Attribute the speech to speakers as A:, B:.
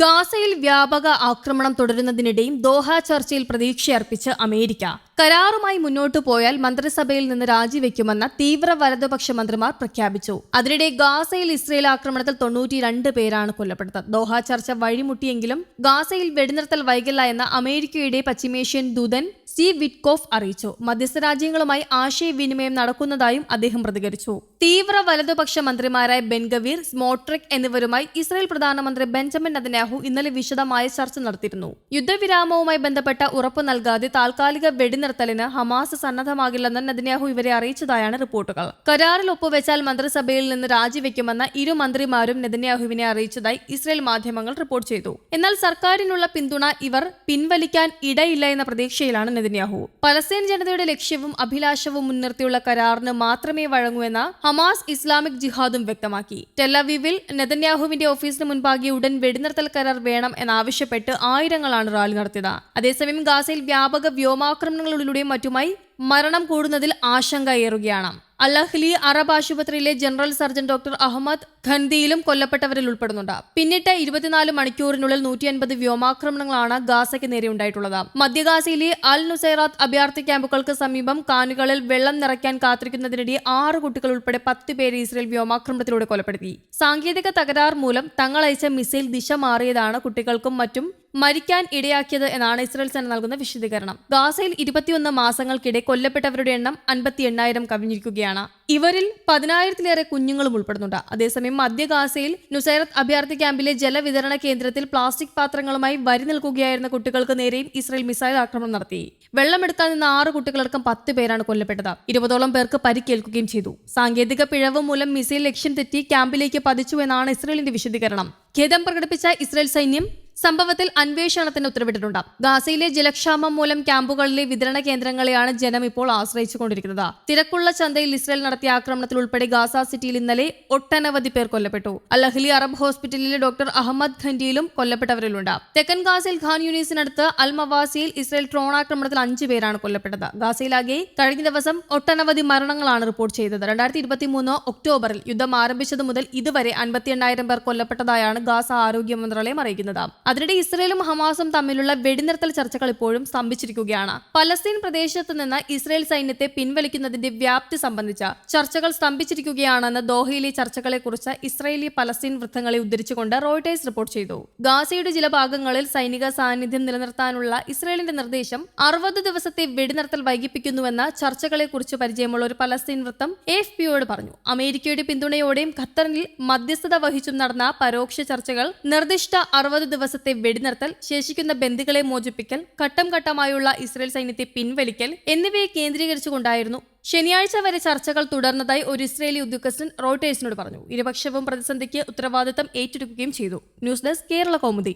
A: ഗാസയിൽ വ്യാപക ആക്രമണം തുടരുന്നതിനിടെയും ദോഹ ചർച്ചയിൽ പ്രതീക്ഷയർപ്പിച്ച് അമേരിക്ക. കരാറുമായി മുന്നോട്ടു പോയാൽ മന്ത്രിസഭയിൽ നിന്ന് രാജിവെക്കുമെന്ന തീവ്ര വലതുപക്ഷ മന്ത്രിമാർ പ്രഖ്യാപിച്ചു. അതിനിടെ ഗാസയിൽ ഇസ്രയേൽ ആക്രമണത്തിൽ തൊണ്ണൂറ്റിരണ്ട് പേരാണ് കൊല്ലപ്പെട്ടത്. ദോഹ ചർച്ച വഴിമുട്ടിയെങ്കിലും ഗാസയിൽ വെടിനിർത്തൽ വൈകില്ല എന്ന് അമേരിക്കയുടെ പശ്ചിമേഷ്യൻ ദൂതൻ സ്റ്റീവ് വിറ്റ്കോഫ് അറിയിച്ചു. മധ്യസ്ഥ രാജ്യങ്ങളുമായി ആശയവിനിമയം നടക്കുന്നതായും അദ്ദേഹം പ്രതികരിച്ചു. തീവ്ര വലതുപക്ഷ മന്ത്രിമാരായ ബെൻഗവീർ സ്മോട്രിക് എന്നിവരുമായി ഇസ്രയേൽ പ്രധാനമന്ത്രി ബെഞ്ചമിൻ നെതന്യാഹു ഇന്നലെ വിശദമായ ചർച്ച നടത്തിയിരുന്നു. യുദ്ധവിരാമവുമായി ബന്ധപ്പെട്ട ഉറപ്പ് നൽകാതെ താൽക്കാലിക വെടിനിർത്തലിന് ഹമാസ് സന്നദ്ധമാകില്ലെന്ന് നെതന്യാഹു ഇവരെ അറിയിച്ചതായാണ് റിപ്പോർട്ടുകൾ. കരാറിൽ ഒപ്പുവെച്ചാൽ മന്ത്രിസഭയിൽ നിന്ന് രാജിവെക്കുമെന്ന് ഇരു മന്ത്രിമാരും നെതന്യാഹുവിനെ അറിയിച്ചതായി ഇസ്രയേൽ മാധ്യമങ്ങൾ റിപ്പോർട്ട് ചെയ്തു. എന്നാൽ സർക്കാരിനുള്ള പിന്തുണ ഇവർ പിൻവലിക്കാൻ ഇടയില്ല എന്ന പ്രതീക്ഷയിലാണ് നെതന്യാഹു. പലസ്തീൻ ജനതയുടെ ലക്ഷ്യവും അഭിലാഷവും മുൻനിർത്തിയുള്ള കരാറിന് മാത്രമേ വഴങ്ങൂ എന്ന ഹമാസ് ഇസ്ലാമിക് ജിഹാദും വ്യക്തമാക്കി. ടെലവിവിൽ നെതന്യാഹുവിന്റെ ഓഫീസിന് മുൻപാകെ ഉടൻ വെടിനിർത്തൽ കരാർ വേണം എന്നാവശ്യപ്പെട്ട് ആയിരങ്ങളാണ് റാലി നടത്തിയത്. അതേസമയം ഗാസയിൽ വ്യാപക വ്യോമാക്രമണങ്ങളിലൂടെയും മറ്റുമായി മരണം കൂടുന്നതിൽ ആശങ്കയേറുകയാണ് അല്ലഹ്ലി അറബ് ആശുപത്രിയിലെ ജനറൽ സർജൻ ഡോക്ടർ അഹമ്മദ് ഖന്ദിയിലും കൊല്ലപ്പെട്ടവരിൽ ഉൾപ്പെടുന്നുണ്ട്. പിന്നിട്ട ഇരുപത്തിനാല് മണിക്കൂറിനുള്ളിൽ നൂറ്റി അൻപത് വ്യോമാക്രമണങ്ങളാണ് ഗാസയ്ക്ക് നേരെ ഉണ്ടായിട്ടുള്ളത്. മധ്യഗാസയിലെ അൽ നുസൈറാത്ത് അഭയാർത്ഥി ക്യാമ്പുകൾക്ക് സമീപം കാനുകളിൽ വെള്ളം നിറയ്ക്കാൻ കാത്തിരിക്കുന്നതിനിടെ ആറ് കുട്ടികൾ ഉൾപ്പെടെ പത്ത് പേരെ ഇസ്രയേൽ വ്യോമാക്രമണത്തിലൂടെ കൊലപ്പെടുത്തി. സാങ്കേതിക തകരാർ മൂലം തങ്ങളയച്ച മിസൈൽ ദിശ മാറിയതാണ് കുട്ടികൾക്കും മറ്റും മരിക്കാൻ ഇടയാക്കിയത് എന്നാണ് ഇസ്രയേൽ സേന നൽകുന്ന വിശദീകരണം. ഗാസയിൽ ഇരുപത്തിയൊന്ന് മാസങ്ങൾക്കിടെ കൊല്ലപ്പെട്ടവരുടെ എണ്ണം അൻപത്തി എണ്ണായിരം കവിഞ്ഞിരിക്കുകയാണ്. ഇവരിൽ പതിനായിരത്തിലേറെ കുഞ്ഞുങ്ങളും ഉൾപ്പെടുന്നുണ്ട്. അതേസമയം മധ്യ ഗാസയിൽ നുസൈറത്ത് അഭയാർത്ഥി ക്യാമ്പിലെ ജലവിതരണ കേന്ദ്രത്തിൽ പ്ലാസ്റ്റിക് പാത്രങ്ങളുമായി വരി നിൽക്കുകയായിരുന്ന കുട്ടികൾക്ക് നേരെയും ഇസ്രായേൽ മിസൈൽ ആക്രമണം നടത്തി. വെള്ളമെടുക്കാൻ നിന്ന ആറ് കുട്ടികളടക്കം പത്ത് പേരാണ് കൊല്ലപ്പെട്ടത്. ഇരുപതോളം പേർക്ക് പരിക്കേൽക്കുകയും ചെയ്തു. സാങ്കേതിക പിഴവ് മൂലം മിസൈൽ ലക്ഷ്യം തെറ്റി ക്യാമ്പിലേക്ക് പതിച്ചു എന്നാണ് ഇസ്രയേലിന്റെ വിശദീകരണം. ഖേദം പ്രകടിപ്പിച്ച ഇസ്രായേൽ സൈന്യം സംഭവത്തിൽ അന്വേഷണത്തിന് ഉത്തരവിട്ടിട്ടുണ്ട്. ഗാസയിലെ ജലക്ഷാമം മൂലം ക്യാമ്പുകളിലെ വിതരണ കേന്ദ്രങ്ങളെയാണ് ജനം ഇപ്പോൾ ആശ്രയിച്ചുകൊണ്ടിരിക്കുന്നത്. തിരക്കുള്ള ചന്തയിൽ ഇസ്രയേൽ നടത്തിയ ആക്രമണത്തിൽ ഉൾപ്പെടെ ഗാസ സിറ്റിയിൽ ഇന്നലെ ഒട്ടനവധി പേർ കൊല്ലപ്പെട്ടു. അലഹ്ലി അറബ് ഹോസ്പിറ്റലിലെ ഡോക്ടർ അഹമ്മദ് ഖൻഡിയിലും കൊല്ലപ്പെട്ടവരിലുണ്ട്. തെക്കൻ ഗാസയിൽ ഖാൻ യൂണീസിനടുത്ത് അൽ മവാസിയിൽ ഇസ്രയേൽ ഡ്രോൺ ആക്രമണത്തിൽ അഞ്ചു പേരാണ് കൊല്ലപ്പെട്ടത്. ഗാസയിലാകെ കഴിഞ്ഞ ദിവസം ഒട്ടനവധി മരണങ്ങളാണ് റിപ്പോർട്ട് ചെയ്തത്. രണ്ടായിരത്തി ഇരുപത്തി മൂന്ന് ഒക്ടോബറിൽ യുദ്ധം ആരംഭിച്ചത് മുതൽ ഇതുവരെ അൻപത്തി എണ്ണായിരം പേർ കൊല്ലപ്പെട്ടതായാണ് ഗാസ ആരോഗ്യ മന്ത്രാലയം അറിയിക്കുന്നത്. അതിനിടെ ഇസ്രയേലും ഹമാസും തമ്മിലുള്ള വെടിനിർത്തൽ ചർച്ചകൾ ഇപ്പോഴും സ്തംഭിച്ചിരിക്കുകയാണ്. പലസ്തീൻ പ്രദേശത്ത് നിന്ന് ഇസ്രയേൽ സൈന്യത്തെ പിൻവലിക്കുന്നതിന്റെ വ്യാപ്തി സംബന്ധിച്ച ചർച്ചകൾ സ്തംഭിച്ചിരിക്കുകയാണെന്ന് ദോഹയിലെ ചർച്ചകളെ കുറിച്ച് ഇസ്രയേലി പലസ്തീൻ വൃത്തങ്ങളെ ഉദ്ധരിച്ചുകൊണ്ട് റോയിട്ടേഴ്സ് റിപ്പോർട്ട് ചെയ്തു. ഗാസയുടെ ചില ഭാഗങ്ങളിൽ സൈനിക സാന്നിധ്യം നിലനിർത്താനുള്ള ഇസ്രയേലിന്റെ നിർദ്ദേശം അറുപത് ദിവസത്തെ വെടിനിർത്തൽ വൈകിപ്പിക്കുന്നുവെന്ന ചർച്ചകളെ കുറിച്ച് പരിചയമുള്ള ഒരു പലസ്തീൻ വൃത്തം എഫ് പിയോട് പറഞ്ഞു. അമേരിക്കയുടെ പിന്തുണയോടെയും ഖത്തറിൽ മധ്യസ്ഥത വഹിച്ചും നടന്ന പരോക്ഷ ചർച്ചകൾ നിർദ്ദിഷ്ട അറുപത് ദിവസത്തെ വെടിനിർത്തൽ ശേഷിക്കുന്ന ബന്ധുക്കളെ മോചിപ്പിക്കൽ ഘട്ടം ഘട്ടമായുള്ള ഇസ്രയേൽ സൈന്യത്തെ പിൻവലിക്കൽ എന്നിവയെ കേന്ദ്രീകരിച്ചുകൊണ്ടായിരുന്നു ശനിയാഴ്ച വരെ ചർച്ചകൾ തുടർന്നതായി ഒരു ഇസ്രയേലി ഉദ്യോഗസ്ഥൻ റോയിട്ടേഴ്സിനോട് പറഞ്ഞു. ഇരുപക്ഷവും പ്രതിസന്ധിക്ക് ഉത്തരവാദിത്തം ഏറ്റെടുക്കുകയും ചെയ്തു. News desk Kerala Kaumudi.